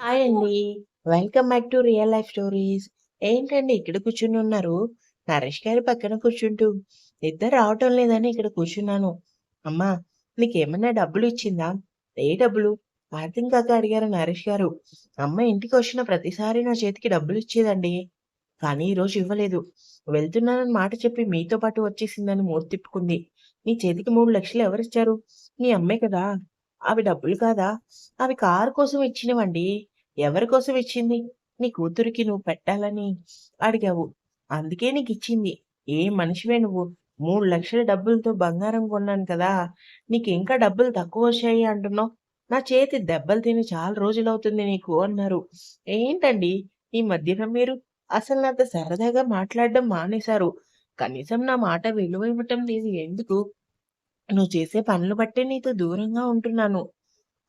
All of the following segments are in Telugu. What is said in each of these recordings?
హాయ్ అండి. Welcome back to real life stories. ఏంటండి ఇక్కడ కూర్చుని ఉన్నారు? నరేష్ గారి పక్కన కూర్చుంటూ. నిద్ర రావటం లేదని ఇక్కడ కూర్చున్నాను. అమ్మా! నీకేమన్నా డబ్బులు ఇచ్చిందా? ఏ డబ్బులు? ఆర్థిక కాక అడిగారు నరేష్ గారు. అమ్మ ఇంటికి వచ్చిన ప్రతిసారి నా చేతికి డబ్బులు ఇచ్చేదండి కానీ ఈరోజు ఇవ్వలేదు. వెళ్తున్నానని మాట చెప్పి మీతో పాటు వచ్చేసిందని మూడు తిప్పుకుంది. నీ చేతికి మూడు లక్షలు ఎవరిచ్చారు? మీ అమ్మే కదా! అవి డబ్బులు కాదా? అవి కారు కోసం ఇచ్చినవండి. ఎవరి కోసం ఇచ్చింది? నీ కూతురికి నువ్వు పెట్టాలని అడిగావు. అందుకే నీకు ఇచ్చింది ఏం మనిషివే నువ్వు? 3,00,000 డబ్బులతో బంగారం కొన్నాను కదా! నీకు ఇంకా డబ్బులు తక్కువ వచ్చాయి అంటున్నావు. నా చేతి దెబ్బలు తిని చాలా రోజులవుతుంది నీకు అన్నారు. ఏంటండి ఈ మధ్యన మీరు అసలు నాతో సరదాగా మాట్లాడడం మానేశారు. కనీసం నా మాట విలువ ఇవ్వటం లేదు ఎందుకు? నువ్వు చేసే పనులు బట్టే నీతో దూరంగా ఉంటున్నాను.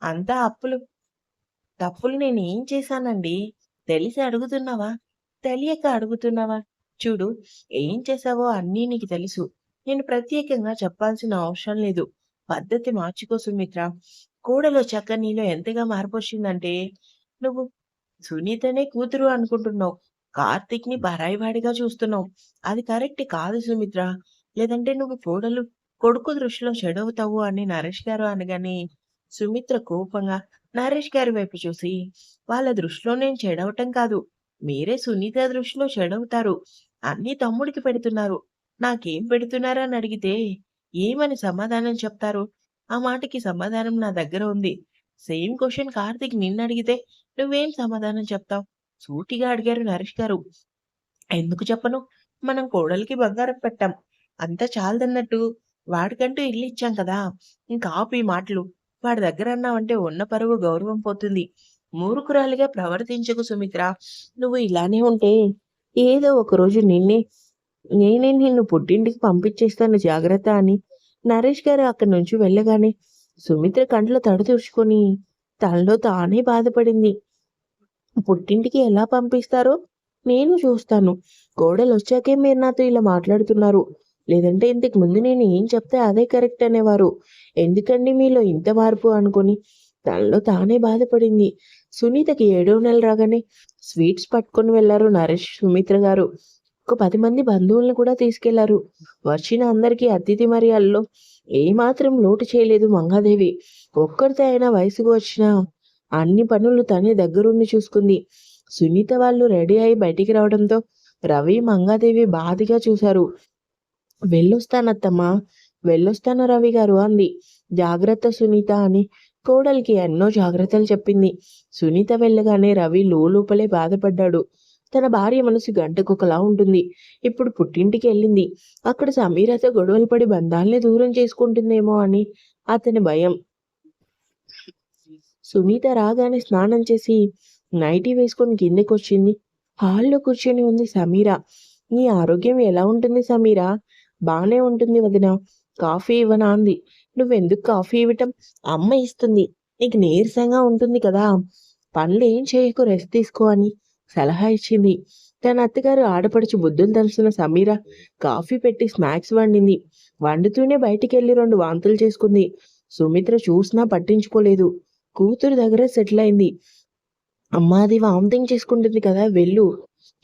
అంతా అప్పులు తప్పులు నేనేం చేశానండి? తెలిసి అడుగుతున్నావా? తెలియక అడుగుతున్నావా? చూడు ఏం చేశావో అన్నీ నీకు తెలుసు. నేను ప్రత్యేకంగా చెప్పాల్సిన అవసరం లేదు. పద్ధతి మార్చుకో సుమిత్ర. కూడలో చక్క నీలో ఎంతగా మార్పొచ్చిందంటే నువ్వు సునీతనే కూతురు అనుకుంటున్నావు. కార్తీక్‌ని బరాయివాడిగా చూస్తున్నావు. అది కరెక్ట్ కాదు సుమిత్ర. లేదంటే నువ్వు కోడలు కొడుకు దృష్టిలో చెడవుతావు అని నరేష్ గారు అనగానే సుమిత్ర కోపంగా నరేష్ గారి వైపు చూసి వాళ్ళ దృష్టిలో నేను చెడవటం కాదు. మీరే సునీత దృష్టిలో చెడవుతారు. అన్ని తమ్ముడికి పెడుతున్నారు. నాకేం పెడుతున్నారని అడిగితే ఏమని సమాధానం చెప్తారు? ఆ మాటకి సమాధానం నా దగ్గర ఉంది. సేమ్ క్వెషన్ కార్తీక్ నిన్నడిగితే నువ్వేం సమాధానం చెప్తావు? సూటిగా అడిగారు నరేష్ గారు. ఎందుకు చెప్పను? మనం కోడలికి బంగారం పెట్టాం. అంతా చాలదన్నట్టు వాడికంటూ ఇల్లు ఇచ్చాం కదా! ఇంకా ఆపు ఈ మాటలు. వాడి దగ్గర అన్నావంటే ఉన్న పరువు గౌరవం పోతుంది. మూర్ఖురాలిగా ప్రవర్తించకు సుమిత్ర. నువ్వు ఇలానే ఉంటే ఏదో ఒక రోజు నిన్నే నేనే నిన్ను పుట్టింటికి పంపించేస్తాను జాగ్రత్త అని నరేష్ గారు అక్కడి నుంచి వెళ్ళగానే సుమిత్ర కంట్లో తడు తుడుచుకొని తనలో తానే బాధపడింది. పుట్టింటికి ఎలా పంపిస్తారో నేను చూస్తాను. కోడలొచ్చాకే మీరు నాతో ఇలా మాట్లాడుతున్నారు. లేదంటే ఇంతకు ముందు నేను ఏం చెప్తే అదే కరెక్ట్ అనేవారు. ఎందుకండి మీలో ఇంత మార్పు అనుకొని తనలో తానే బాధపడింది. సునీతకి ఏడో నెల రాగానే స్వీట్స్ పట్టుకొని వెళ్ళారు నరేష్, సుమిత్ర గారు. ఒక పది మంది బంధువులను కూడా తీసుకెళ్ళారు. వచ్చిన అందరికీ అతిథి మర్యాదల్లో ఏమాత్రం లోటు చేయలేదు మంగాదేవి. ఒక్కరితే అయినా వయసుకు వచ్చిన అన్ని పనులు తనే దగ్గరుండి చూసుకుంది. సునీత వాళ్ళు రెడీ అయి బయటికి రావడంతో రవి, మంగాదేవి బాధగా చూశారు. వెళ్ళొస్తానత్తమ్మా. వెళ్ళొస్తాను రవి గారు అంది. జాగ్రత్త సునీత అని కోడలికి ఎన్నో జాగ్రత్తలు చెప్పింది. సునీత వెళ్ళగానే రవి లోలోపలే బాధపడ్డాడు. తన భార్య మనసు గంటకొకలా ఉంటుంది. ఇప్పుడు పుట్టింటికి వెళ్ళింది అక్కడ సమీరతో గొడవలు పడి బంధాల్ని దూరం చేసుకుంటుందేమో అని అతని భయం. సునీత రాగానే స్నానం చేసి నైటీ వేసుకొని కిందకొచ్చింది. హాల్‌లో కూర్చొని ఉంది సమీర. నీ ఆరోగ్యం ఎలా ఉంటుంది సమీరా? బాగానే ఉంటుంది వదినా. కాఫీ ఇవ్వనా అంది. నువ్వెందుకు కాఫీ ఇవ్వటం? అమ్మ ఇస్తుంది. నీకు నీరసంగా ఉంటుంది కదా! పనులు ఏం చేయకు రెస్ట్ తీసుకో అని సలహా ఇచ్చింది. తన అత్తగారు ఆడపడుచు బుద్ధులు తెలిసిన సమీర కాఫీ పెట్టి స్నాక్స్ వండింది. వండుతూనే బయటికి వెళ్ళి రెండు వాంతులు చేసుకుంది. సుమిత్ర చూసినా పట్టించుకోలేదు. కూతురు దగ్గరే సెటిల్ అయింది. అమ్మ అది వామిటింగ్ చేసుకుంటుంది కదా! వెళ్ళు.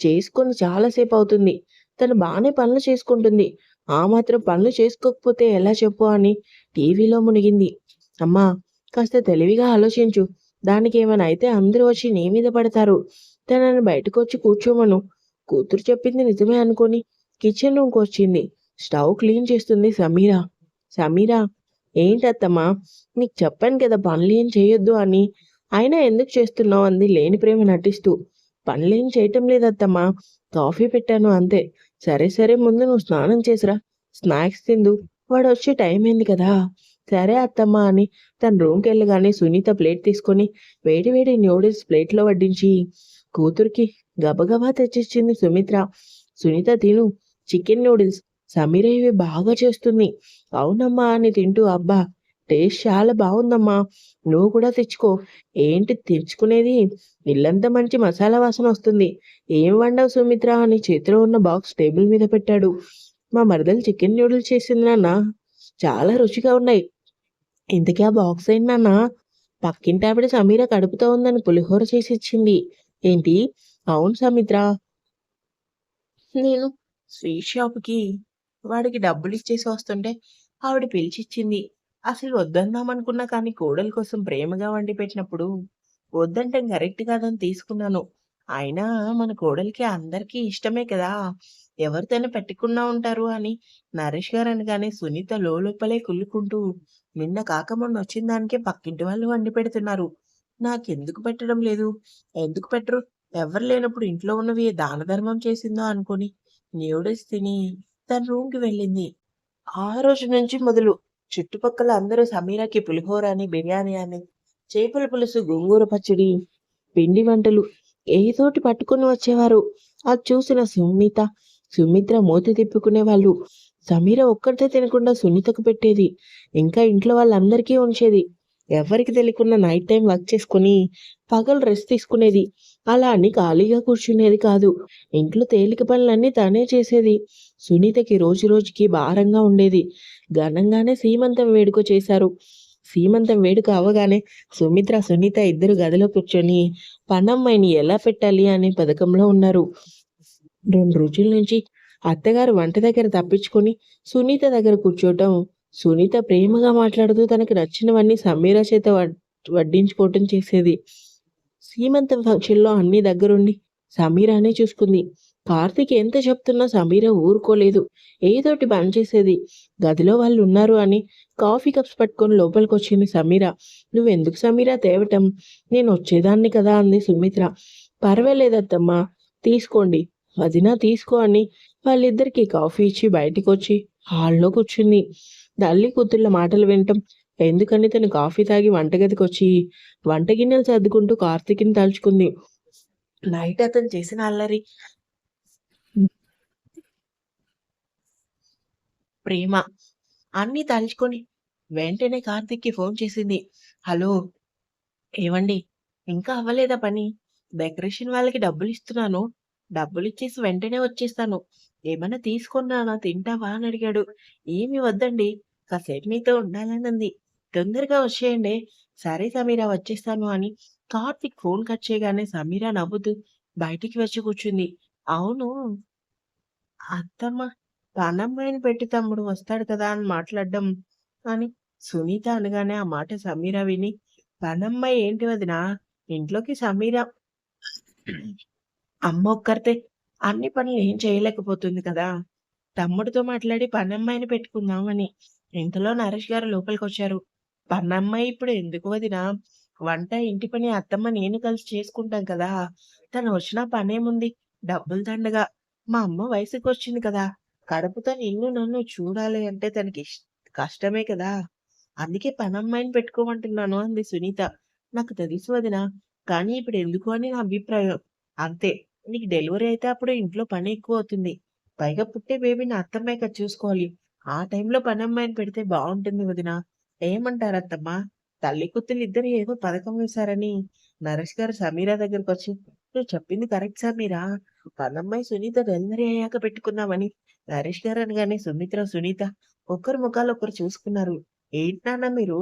చేసుకొని చాలాసేపు అవుతుంది తను బాగానే పనులు చేసుకుంటుంది. ఆ మాత్రం పనులు చేసుకోకపోతే ఎలా చెప్పు అని టీవీలో మునిగింది. అమ్మా! కాస్త తెలివిగా ఆలోచించు. దానికి ఏమైనా అయితే అందరూ వచ్చి నీ మీద పడతారు. తనని బయటకొచ్చి కూర్చోమను. కూతురు చెప్పింది నిజమే అనుకొని కిచెన్ రూమ్కి వచ్చింది స్టవ్ క్లీన్ చేస్తుంది సమీరా సమీరా ఏంటత్తమ్మా? నీకు చెప్పాను కదా పనులు ఏం చేయొద్దు అని. అయినా ఎందుకు చేస్తున్నావు అంది లేని ప్రేమ నటిస్తూ. పనులేం చేయటం లేదత్తమ్మా. కాఫీ పెట్టాను అంతే. సరే సరే ముందు నువ్వు స్నానం చేసిరా. స్నాక్స్ తిండు వాడు వచ్చే టైం అయింది కదా! సరే అత్తమ్మా అని తన రూమ్కి వెళ్ళగానే సునీత ప్లేట్ తీసుకొని వేడి వేడి నూడిల్స్ ప్లేట్‌లో వడ్డించి కూతురికి గబగబా తెచ్చిచ్చింది సుమిత్ర. సునీత తిను. Chicken noodles. సమీర ఇవి బాగా చేస్తుంది. అవునమ్మా అని తింటూ అబ్బా! టేస్ట్ చాలా బాగుందమ్మా నువ్వు కూడా తెచ్చుకో. ఏంటి తెచ్చుకునేది? ఇల్లంతా మంచి మసాలా వాసన వస్తుంది ఏం వండవు సుమిత్ర అని చేతిలో ఉన్న బాక్స్ టేబుల్ మీద పెట్టాడు. మా మరదలు చికెన్ నూడిల్స్ చేసింది నాన్న చాలా రుచిగా ఉన్నాయి. ఇంతకీ ఆ బాక్స్ ఏంటి నాన్నా? పక్కింటావిడ సమీర కడుపుతో ఉందని పులిహోర చేసి ఇచ్చింది ఏంటి అవును సమిత్ర నేను స్వీట్ షాప్కి వాడికి డబ్బులు ఇచ్చేసి వస్తుంటే ఆవిడ పిలిచిచ్చింది అసలు వద్దందాం అనుకున్నా కానీ కోడలి కోసం ప్రేమగా వండి పెట్టినప్పుడు వద్దంటే కరెక్ట్ కాదని తీసుకున్నాను. అయినా మన కోడలికి అందరికీ ఇష్టమే కదా. ఎవరితోనే పెట్టుకున్నా ఉంటారు అని నరేష్ గారు అనగానే సునీత లోపలే కుళ్ళుకుంటూ నిన్న కాక మొన్న వచ్చిన దానికే పక్కింటి వాళ్ళు వండి పెడుతున్నారు. నాకెందుకు పెట్టడం లేదు? ఎందుకు పెట్టరు? ఎవరు లేనప్పుడు ఇంట్లో ఉన్నవి దాన ధర్మం చేసిందో అనుకొని న్యూడిల్స్ తిని తన రూమ్కి వెళ్ళింది. ఆ రోజు నుంచి మొదలు చుట్టుపక్కల అందరూ సమీరాకి పులిహోర అని బిర్యానీ అని చేపల పులుసు గోంగూర పచ్చడి పిండి వంటలు ఏదోటి పట్టుకొని వచ్చేవారు? అది చూసిన సుమిత సుమిత్ర మూత తిప్పుకునే వాళ్ళు. సమీర ఒక్కరితే తినకుండా సునీతకు పెట్టేది. ఇంకా ఇంట్లో వాళ్ళందరికీ ఉంచేది. ఎవరికి తెలియకుండా నైట్ టైం వర్క్ చేసుకుని పగలు రెస్ట్ తీసుకునేది. అలా అని ఖాళీగా కూర్చునేది కాదు. ఇంట్లో తేలిక పనులన్నీ తనే చేసేది. సునీతకి రోజు రోజుకి భారంగా ఉండేది. ఘనంగానే సీమంతం వేడుక చేశారు. సీమంతం వేడుక అవగానే సుమిత్ర సునీత ఇద్దరు గదిలో కూర్చొని పనమ్మాయిని ఎలా పెట్టాలి అనే పథకంలో ఉన్నారు. రెండు రోజుల నుంచి అత్తగారు వంట దగ్గర తప్పించుకొని సునీత దగ్గర కూర్చోవటం సునీత ప్రేమగా మాట్లాడుతూ తనకు నచ్చినవన్నీ సమీర చేత వడ్- వడ్డించుకోవటం చేసేది. సీమంతం ఫంక్షన్లో అన్ని దగ్గరుండి సమీరానే చూసుకుంది. కార్తీక్ ఎంత చెప్తున్నా సమీర ఊరుకోలేదు. ఏదోటి పని చేసేది. గదిలో వాళ్ళు ఉన్నారు అని కాఫీ కప్స్ పట్టుకొని లోపలికి వచ్చింది సమీర. నువ్వెందుకు సమీర తేవటం? నేను వచ్చేదాన్ని కదా అంది సుమిత్ర. పర్వాలేదత్తమ్మా తీసుకోండి. వదినా తీసుకో అని వాళ్ళిద్దరికి కాఫీ ఇచ్చి బయటికి వచ్చి హాల్లో కూర్చుంది తల్లి కూతుళ్ళ మాటలు వినటం ఎందుకని తను కాఫీ తాగి వంటగదికి వచ్చి వంట గిన్నెలు సర్దుకుంటూ కార్తీక్ని తలుచుకుంది. నైట్ అతను చేసిన అల్లరి. ప్రేమ. అన్నీ తలుచుకొని వెంటనే కార్తిక్కి ఫోన్ చేసింది. హలో. ఏవండి? ఇంకా అవ్వలేదా పని? డెకరేషన్ వాళ్ళకి డబ్బులు ఇస్తున్నాను. డబ్బులు ఇచ్చేసి వెంటనే వచ్చేస్తాను. ఏమైనా తీసుకున్నానా? తింటావా? అని అడిగాడు. ఏమి వద్దండి. కాసేపు మీతో ఉండాలని అంది. తొందరగా వచ్చేయండి. సరే సమీరా వచ్చేస్తాను అని కార్తిక్ ఫోన్ కట్ చేయగానే సమీరా నవ్వుతూ బయటికి వచ్చి కూర్చుంది. అవును అత్తమ్మ పనమ్మాయిని పెట్టి తమ్ముడు వస్తాడు కదా అని మాట్లాడడం అని సునీత అనగానే ఆ మాట సమీరా విని పనమ్మాయి ఏంటి వదినా? ఇంట్లోకి సమీర అమ్మ ఒక్కరితే అన్ని పనులు ఏం చేయలేకపోతుంది కదా? తమ్ముడితో మాట్లాడి పనమ్మాయిని పెట్టుకుందామని ఇంతలో నరేష్ గారు లోపలికి వచ్చారు పనమ్మాయి ఇప్పుడు ఎందుకు వదినా? వంట ఇంటి పని అత్తమ్మ నేను కలిసి చేసుకుంటాం కదా. తను వచ్చిన పనేముంది? డబ్బులు దండగా. మా అమ్మ వయసుకి వచ్చింది కదా. కడుపుతో నిన్ను నన్ను చూడాలి అంటే తనకి కష్టమే కదా. అందుకే పనమ్మాయిని పెట్టుకోమంటున్నాను అంది సునీత. నాకు తెలుసు వదినా కానీ ఇప్పుడు ఎందుకు అని నా అభిప్రాయం. అంతే నీకు డెలివరీ అయితే అప్పుడు ఇంట్లో పని ఎక్కువ అవుతుంది. పైగా పుట్టే బేబీని అత్తమ్మాయి కదా చూసుకోవాలి. ఆ టైంలో పని అమ్మాయిని పెడితే బాగుంటుంది వదినా. ఏమంటారంతమ్మా తల్లి కూతురు ఇద్దరు ఏదో పథకం వేశారని నరేష్ గారు సమీరా దగ్గరకు వచ్చి నువ్వు చెప్పింది కరెక్ట్ సమీరా. పనమ్మాయి సునీత డెలివరీ అయ్యాక పెట్టుకుందామని నరేష్ గారు అనగానే సుమిత్ర సునీత ఒకరు ముఖాలు ఒకరు చూసుకున్నారు. ఏంటి నాన్న మీరు?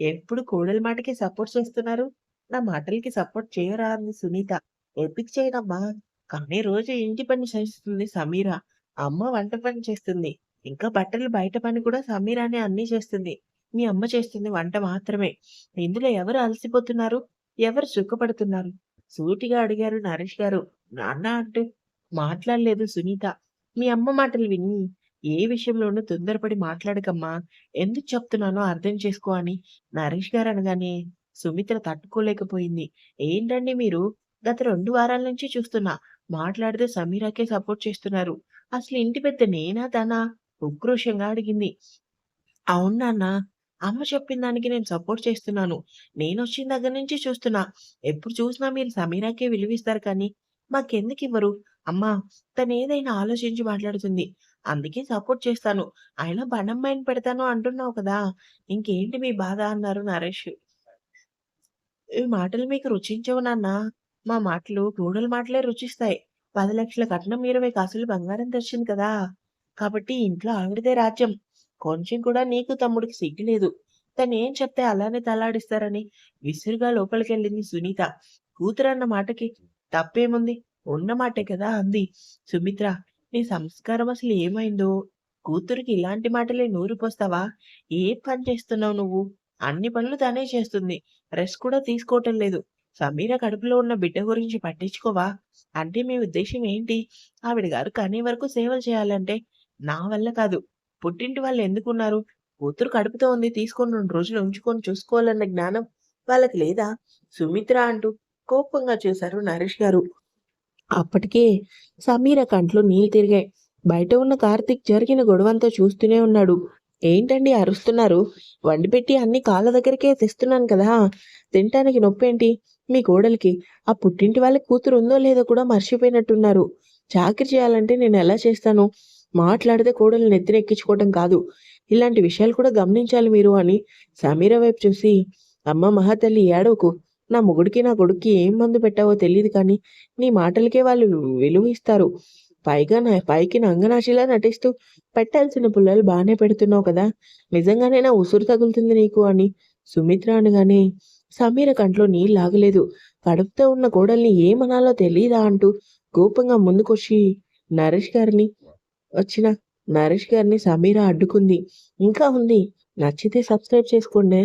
ఎప్పుడు కోడలి మాటకి సపోర్ట్ చేస్తున్నారు? నా మాటలకి సపోర్ట్ చేయరా? అంది సునీత. ఎపిక్ చేయడమ్మా కానీ రోజు ఇంటి పని చేస్తుంది సమీర. అమ్మ వంట పని చేస్తుంది. ఇంకా బట్టలు బయట పని కూడా సమీరానే అన్ని చేస్తుంది. మీ అమ్మ చేస్తుంది వంట మాత్రమే. ఇందులో ఎవరు అలసిపోతున్నారు? ఎవరు సుఖపడుతున్నారు? సూటిగా అడిగారు నరేష్ గారు. నాన్న అంటూ మాట్లాడలేదు సునీత. మీ అమ్మ మాటలు విని ఏ విషయంలోనూ తొందరపడి మాట్లాడకమ్మా. ఎందుకు చెప్తున్నానో అర్థం చేసుకో అని నరేష్ గారు అనగానే సుమిత్ర తట్టుకోలేకపోయింది. ఏంటండి మీరు? గత రెండు వారాల నుంచి చూస్తున్నా మాట్లాడితే సమీరాకే సపోర్ట్ చేస్తున్నారు. అసలు ఇంటి పెద్ద నేనా తనా? ఉక్రోషంగా అడిగింది. అవును నాన్న అమ్మ చెప్పిన దానికి నేను సపోర్ట్ చేస్తున్నాను. నేను వచ్చిన దగ్గర నుంచి చూస్తున్నా. ఎప్పుడు చూసినా మీరు సమీరాకే విలువిస్తారు కానీ మాకెందుకు ఇవ్వరు? అమ్మా తను ఏదైనా ఆలోచించి మాట్లాడుతుంది. అందుకే సపోర్ట్ చేస్తాను. అయినా బండమ్మాయిని పెడతాను అంటున్నావు కదా. ఇంకేంటి మీ బాధ అన్నారు నరేష్. ఈ మాటలు మీకు రుచించవు నాన్న. మా మాటలు గూడల మాటలే రుచిస్తాయి. పది లక్షల కట్నం మీరు మీకు అసలు బంగారం తెచ్చింది కదా. కాబట్టి ఇంట్లో ఆవిడదే రాజ్యం. కొంచెం కూడా నీకు తమ్ముడికి సిగ్గులేదు తను ఏం చెప్తే అలానే తలాడిస్తారని విసురుగా లోపలికెళ్ళింది సునీత. కూతురన్న మాటకి తప్పేముంది? ఉన్న మాటే కదా అంది. సుమిత్ర నీ సంస్కారం అసలు ఏమైందో? కూతురికి ఇలాంటి మాటలే నూరిపోస్తావా? ఏం పని చేస్తున్నావు నువ్వు? అన్ని పనులు తనే చేస్తుంది. రెస్ట్ కూడా తీసుకోవటం లేదు. సమీర కడుపులో ఉన్న బిడ్డ గురించి పట్టించుకోవా? అంటే మీ ఉద్దేశం ఏంటి? ఆవిడ గారు కనే వరకు సేవలు చేయాలంటే నా వల్ల కాదు. పుట్టింటి వాళ్ళు ఎందుకున్నారు? కూతురు కడుపుతో ఉంది తీసుకొని రెండు రోజులు ఉంచుకొని చూసుకోవాలన్న జ్ఞానం వాళ్ళకి లేదా? సుమిత్ర అంటూ కోపంగా చూశారు నరేష్ గారు. అప్పటికే సమీర కంట్లో నీళ్ళు తిరిగాయి. బయట ఉన్న కార్తీక్ జరిగిన గొడవంతా చూస్తూనే ఉన్నాడు. ఏంటండి అరుస్తున్నారు? వండిపెట్టి అన్ని కాళ్ళ దగ్గరికే తెస్తున్నాను కదా! తినటానికి నొప్పేంటి? మీ కోడలికి. ఆ పుట్టింటి వాళ్ళకి కూతురు ఉందో లేదో కూడా మర్చిపోయినట్టున్నారు. చాకరీ చేయాలంటే నేను ఎలా చేస్తాను? మాట్లాడితే కోడల్ని నెత్తినెక్కించుకోవటం కాదు. ఇలాంటి విషయాలు కూడా గమనించాలి మీరు అని సమీర వైపు చూసి అమ్మ మహాతల్లి ఏడవకు. నా మొగుడికి నా కొడుక్కి ఏం మందు పెట్టావో తెలియదు కానీ నీ మాటలకే వాళ్ళు విలువ ఇస్తారు. పైగా నా పైకి నంగనాశిలా నటిస్తూ పెట్టాల్సిన పుల్లలు బాగానే పెడుతున్నావు కదా! నిజంగానే నా ఉసురు తగులుతుంది నీకు అని సుమిత్ర అనగానే సమీర కంట్లో నీళ్ళాగలేదు. కడుపుతో ఉన్న కోడల్ని ఏమనాలో తెలీదా అంటూ కోపంగా ముందుకొచ్చి నరేష్ గారిని వచ్చిన నరేష్ గారిని సమీర అడ్డుకుంది. ఇంకా ఉంది. నచ్చితే సబ్స్క్రైబ్ చేసుకోండి